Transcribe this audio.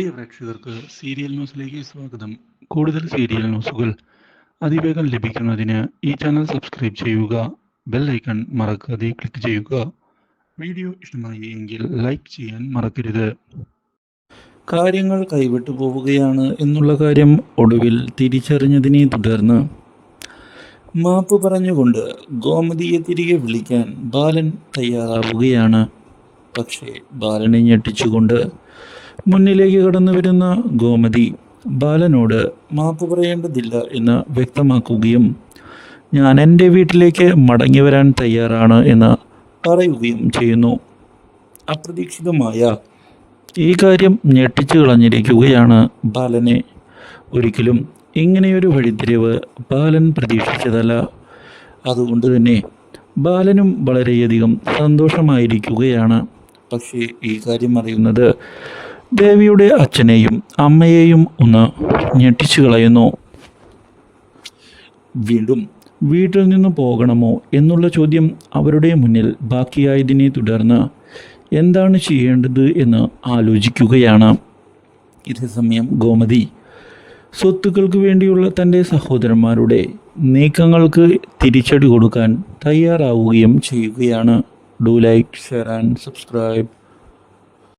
പ്രിയ പ്രേക്ഷകർക്ക് സീരിയൽ ന്യൂസിലേക്ക് സ്വാഗതം. കൂടുതൽ സീരിയൽ ന്യൂസുകൾ അതിവേഗം ലഭിക്കുന്നതിന് ഈ ചാനൽ സബ്സ്ക്രൈബ് ചെയ്യുക ബെൽ ഐക്കൺ മറക്കാതെ ക്ലിക്ക് ചെയ്യുക. വീഡിയോ ഇഷ്ടമായി എങ്കിൽ ലൈക്ക് ചെയ്യാൻ മറക്കരുത്. കാര്യങ്ങൾ കൈവിട്ടു പോവുകയാണ് എന്നുള്ള കാര്യം ഒടുവിൽ തിരിച്ചറിഞ്ഞതിനെ തുടർന്ന് മാപ്പ് പറഞ്ഞുകൊണ്ട് ഗോമതിയെ തിരികെ വിളിക്കാൻ ബാലൻ തയ്യാറാവുകയാണ്. പക്ഷേ ബാലനെ ഞെട്ടിച്ചുകൊണ്ട് മുന്നിലേക്ക് കടന്നു വരുന്ന ഗോമതി ബാലനോട് മാപ്പ് പറയേണ്ടതില്ല എന്ന് വ്യക്തമാക്കുകയും ഞാൻ എന്റെ വീട്ടിലേക്ക് മടങ്ങി വരാൻ തയ്യാറാണ് എന്ന് പറയുകയും ചെയ്യുന്നു. അപ്രതീക്ഷിതമായ ഈ കാര്യം ഞെട്ടിച്ചു കളഞ്ഞിരിക്കുകയാണ് ബാലനെ. ഒരിക്കലും ഇങ്ങനെയൊരു വഴിത്തിരിവ് ബാലൻ പ്രതീക്ഷിച്ചതല്ല. അതുകൊണ്ട് തന്നെ ബാലനും വളരെയധികം സന്തോഷമായിരിക്കുകയാണ്. പക്ഷേ ഈ കാര്യം അറിയുന്നത് ദേവിയുടെ അച്ഛനെയും അമ്മയെയും ഒന്ന് ഞെട്ടിച്ചു കളയുന്നു. വീണ്ടും വീട്ടിൽ നിന്ന് പോകണമോ എന്നുള്ള ചോദ്യം അവരുടെ മുന്നിൽ ബാക്കിയായതിനെ തുടർന്ന് എന്താണ് ചെയ്യേണ്ടത് എന്ന് ആലോചിക്കുകയാണ്. ഇതേസമയം ഗോമതി സ്വത്തുക്കൾക്ക് വേണ്ടിയുള്ള തന്റെ സഹോദരന്മാരുടെ നീക്കങ്ങൾക്ക് തിരിച്ചടി കൊടുക്കാൻ തയ്യാറാവുകയും ചെയ്യുകയാണ്. Do like share and subscribe